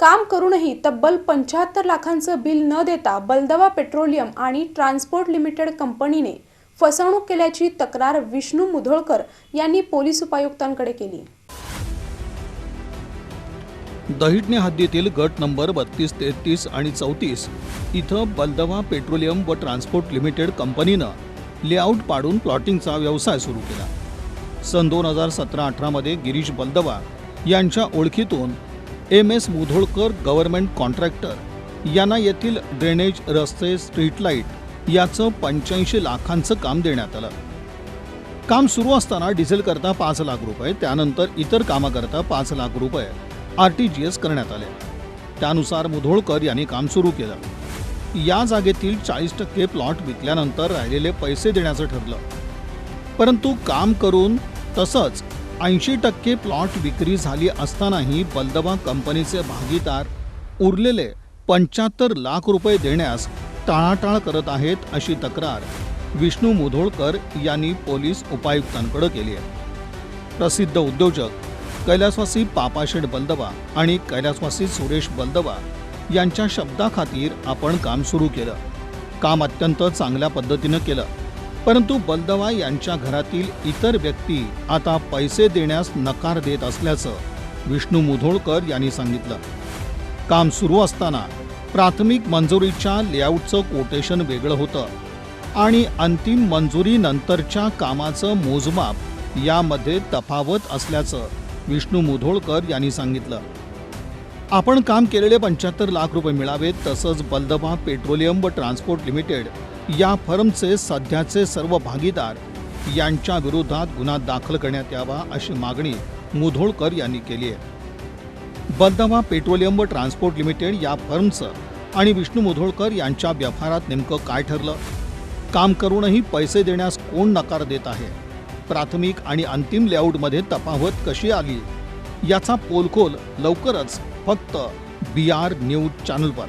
काम करूनही तब्बल पंच्याहत्तर लाखांचं बिल न देता बलदवा पेट्रोलियम आणि ट्रान्सपोर्ट लिमिटेड कंपनीने फसवणूक केल्याची तक्रार विष्णू मुधोळकर यांनी पोलीस उपायुक्तांकडे केली. दहिटणे हद्दीतील गट नंबर बत्तीस तेहतीस आणि चौतीस इथं बलदवा पेट्रोलियम व ट्रान्सपोर्ट लिमिटेड कंपनीनं लेआउट पाडून प्लॉटिंगचा व्यवसाय सुरू केला. सन दोन हजार सतरा अठरामध्ये गिरीश बलदवा यांच्या ओळखीतून M S Mudholkar government contractor. यांना येथील ड्रेनेज रस्ते स्ट्रीट लाइट याचं पंच्याऐंशी लाखांचं काम देण्यात आलं. काम सुरू असताना डिझेलकरता पाच लाख रुपये त्यानंतर इतर कामाकरता पाच लाख रुपये आर टी जी एस करण्यात आले. त्यानुसार मुधोळकर यांनी काम सुरू केलं. या जागेतील चाळीस टक्के प्लॉट विकल्यानंतर राहिलेले पैसे देण्याचं ठरलं. परंतु काम करून तसंच ऐंशी टक्के प्लॉट विक्री झाली असतानाही बलदवा कंपनीचे भागीदार उरलेले पंच्याहत्तर लाख रुपये देण्यास टाळाटाळ करत आहेत अशी तक्रार विष्णू मुधोळकर यांनी पोलीस उपायुक्तांकडे केली आहे. प्रसिद्ध उद्योजक कैलासवासी पापाशेठ बलदवा आणि कैलासवासी सुरेश बलदवा यांच्या शब्दाखातीर आपण काम सुरू केलं. काम अत्यंत चांगल्या पद्धतीनं केलं. परंतु बलदवा यांच्या घरातील इतर व्यक्ती आता पैसे देण्यास नकार देत असल्याचं विष्णू मुधोळकर यांनी सांगितलं. काम सुरू असताना प्राथमिक मंजुरीच्या लेआउटचं कोटेशन वेगळं होतं आणि अंतिम मंजुरीनंतरच्या कामाचं मोजमाप यामध्ये तफावत असल्याचं विष्णू मुधोळकर यांनी सांगितलं. आपण काम केलेले पंच्याहत्तर लाख रुपये मिळावेत तसंच बलदवा पेट्रोलियम व ट्रान्सपोर्ट लिमिटेड या फर्मचे सध्याचे सर्व भागीदार यांच्या विरोधात गुन्हा दाखल करण्यात यावा अशी मागणी मुधोळकर यांनी केली आहे. बंदवा पेट्रोलियम व ट्रान्सपोर्ट लिमिटेड या फर्मचं आणि विष्णू मुधोळकर यांच्या व्यवहारात नेमकं काय ठरलं? काम करूनही पैसे देण्यास कोण नकार देत आहे? प्राथमिक आणि अंतिम लेआउटमध्ये तफावत कशी आली? याचा पोलखोल लवकरच फक्त बी आर न्यूज चॅनलवर